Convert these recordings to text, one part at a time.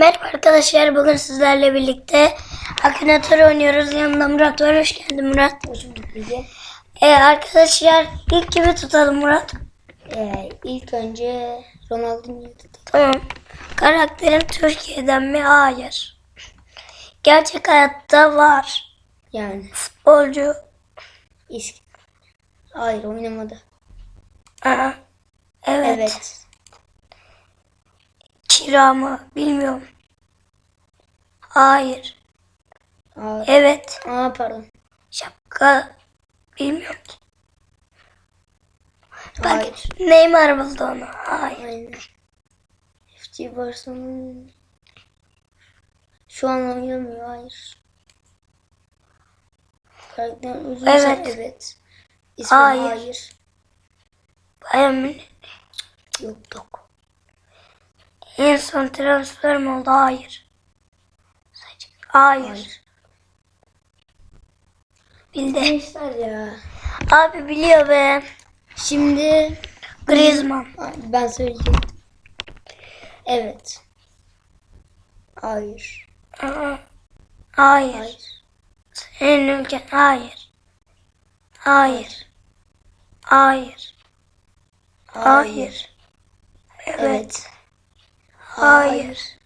Merhaba arkadaşlar bugün sizlerle birlikte Akinator oynuyoruz. Yanımda Murat var. Hoş geldin Murat. Hoş bulduk Bilge. Ee, arkadaşlar ilk kimi tutalım Murat? Ee, ilk önce Ronaldinho'yu tutalım. Tamam. Karakterin Türkiye'den mi? Hayır. Gerçek hayatta var. Yani Futbolcu. eski. Hayır oynamadı. Aa, evet. Evet. Kira mı? Bilmiyorum. Hayır. Aa, Evet. aa pardon. Şapka. Bilmiyorum ki. Bak Hayır. Neymar buldu onu. Hayır. Aynen. FC Barcelona. Şu an oynamıyor. Hayır. Karakter uzun Evet. evet. İsmi Hayır. hayır. Bayern Münih. Yok yok. En son transfer mi oldu? Hayır. Hayır. Hayır. Bildi. Ya. Abi biliyor be. Şimdi Griezmann. Ben söyleyeceğim. Evet. Hayır. Aa, Hayır. Hayır. Senin ülken. Hayır. Hayır. Hayır. Hayır. Evet. Evet. Hayır.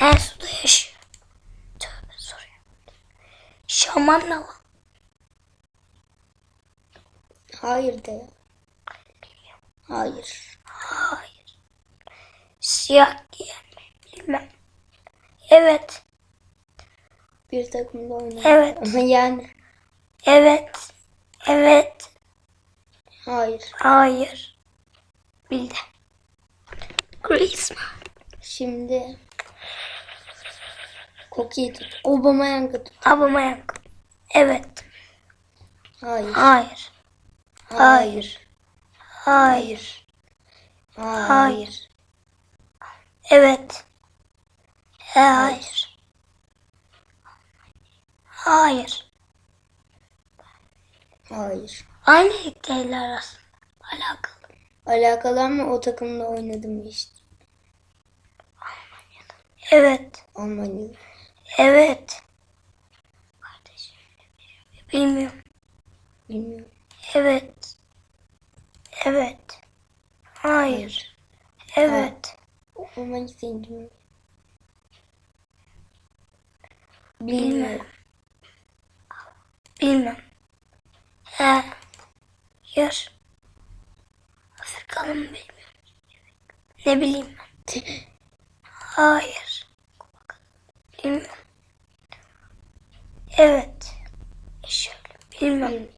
En suda yaşıyor. Tövbe soruyor. Şaman ne lan? Hayır de. ya. Hayır. Hayır. Siyah giyen mi? Bilmem. Evet. Bir takımda oynar. Evet. Yani Evet. Evet. hayır. Hayır. Bildi. Griezmann. Şimdi Koki'yi tut. Aubameyang'ı tut. Aubameyang. Evet. Hayır. Hayır. Hayır. Hayır. Hayır. Hayır. Evet. Hayır. Hayır. Hayır. Aynı ligdeler aslında. Alakalı. Alakalı ama o takımda oynadım işte. Evet. Almanya'da. Evet. Kardeşim. Bilmiyorum. Bilmiyorum. Evet. Evet. Hayır. Evet. Almanya zinciri. Bilmiyorum. Bilmem. He. Yer. Afrikalı mı bilmiyorum. Ne bileyim ben. Hayır. Bilmiyorum. Evet. Şöyle. Bilmiyorum.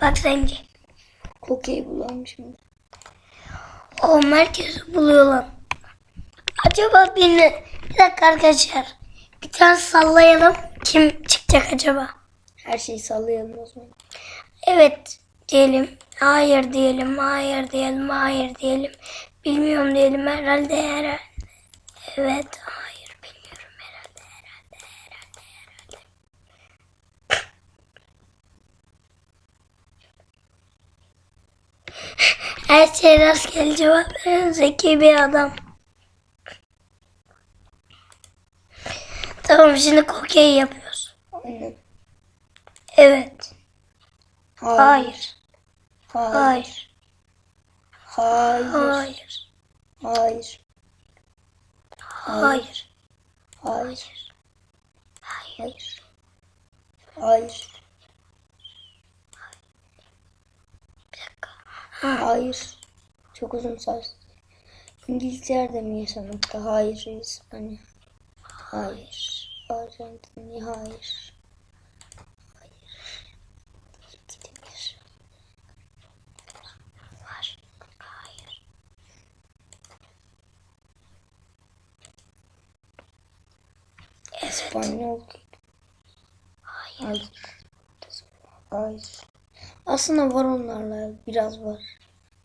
Bak zenci. Koki'yi bulalım şimdi. O merkezi buluyorlar. Acaba birini... Bir dakika arkadaşlar. Bir tane sallayalım. Kim çıkacak acaba? Her şeyi sallayalım o zaman. Evet diyelim. Hayır diyelim. Hayır diyelim. Hayır diyelim. Bilmiyorum diyelim. Herhalde herhalde. Evet. Hayır. Bilmiyorum. Herhalde. Herhalde. Herhalde. Herhalde. Her şey rastgele cevap veren zeki bir adam. Tamam şimdi kokey yapıyoruz. Aynen. Evet. Hayır. Hayır. Hayır. Hayır. Hayır. Hayır. Hayır. Hayır. Hayır. Ha. Hayır. Çok uzun saç. İngiltere'de mi yaşamakta? Hayır. İspanya. Hayır. Arjantin. Hayır. Hayır. Gidemir. Var. Hayır. Evet. İspanyol. Hayır. Hayır. Hayır. Aslında var onlarla. Biraz var.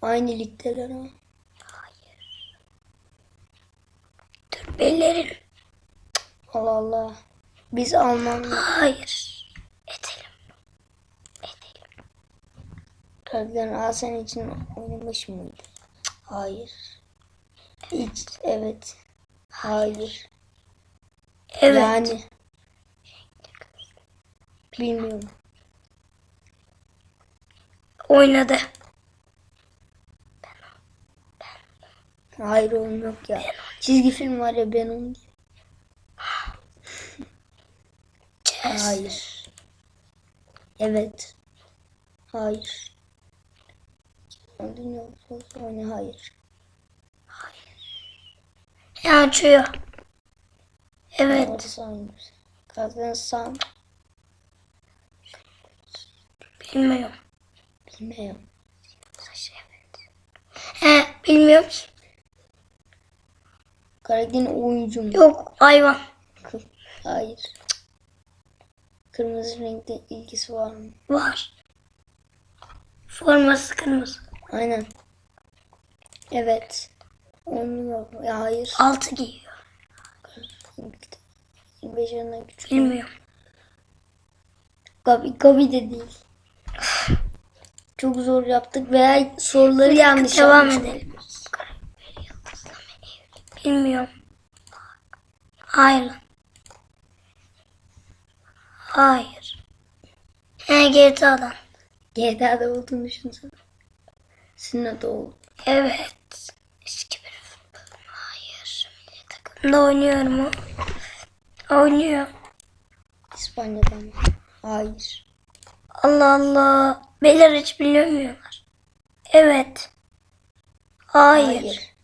Aynı ligdeler ama. Hayır. Dur bellerin. Allah Allah. Biz Almanlar. Hayır. Edelim. Edelim. Karakterin A sen için oynamış mıydı? Hayır. Hiç, evet. Hayır. Evet. Yani. Bilmiyorum. Oynadı. Hayır oğlum yok ya. Çizgi film var ya ben onu. Hayır. Evet. Hayır. Dünya Kupası oyunu hayır. Ya açıyor. Evet. Kazanırsam Bilmiyorum. bilmiyorum. He bilmiyorum. Karakterin oyuncu mu? Yok hayvan. Hayır. Kırmızı renkte ilgisi var mı? Var. Forması kırmızı. Aynen. Evet. Oyunu yok. Hayır. Altı giyiyor. 25 yaşından küçük. Bilmiyorum. Gabi, Gabi de değil. Çok zor yaptık veya soruları yanlış Devam edelim. Bilmiyorum. Hayır. Hayır. He GTA'dan. GTA'da olduğunu düşünsene. Sinno'da oldu. Evet. Eski bir futbol. Hayır. Milli takımda oynuyorum o. Oynuyor. İspanya'dan mı? Hayır. Allah Allah. Beyler hiç bilmiyorlar. Evet. Hayır.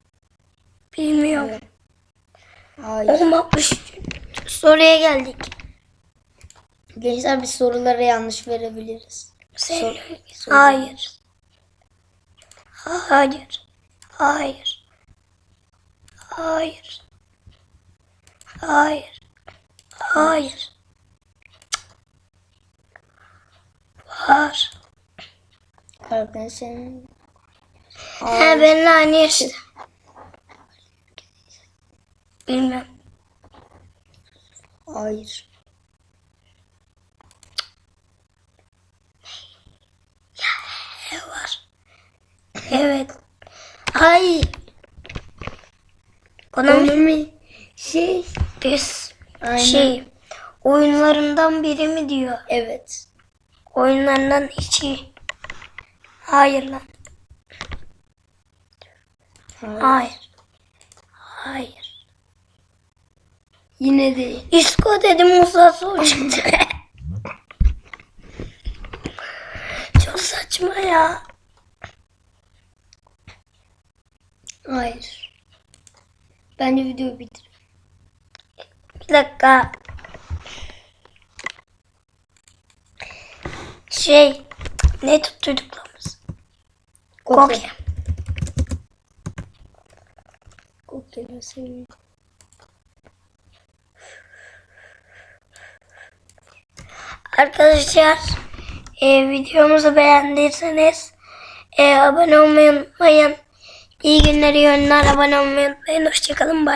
Bilmiyorum. Evet. Hayır. Oğlum 60 soruya geldik. Gençler biz sorulara yanlış verebiliriz. Sen- Sor- sor- Hayır. Hayır. Hayır. Hayır. Hayır. Hayır. Var. Karakterin senin. He benimle aynı yaşta. Bilmem. Hayır. He var. Evet. Ay. Konami Konumi şey. biz Aynen. şey oyunlarından biri mi diyor? Evet. Oyunlarından içi. Hayır lan. Hayır. Hayır. Hayır. Yine değil. İsko dedim Musa Sow çıktı. Çok saçma ya. Hayır. Bence videoyu bitir. Bir dakika. Şey ne tuttuyduk biz? Kokya. Kokya seviyorum. Arkadaşlar e, videomuzu beğendiyseniz e, abone olmayı unutmayın. İyi günler, iyi günler. Abone olmayı unutmayın. Hoşçakalın. Bye.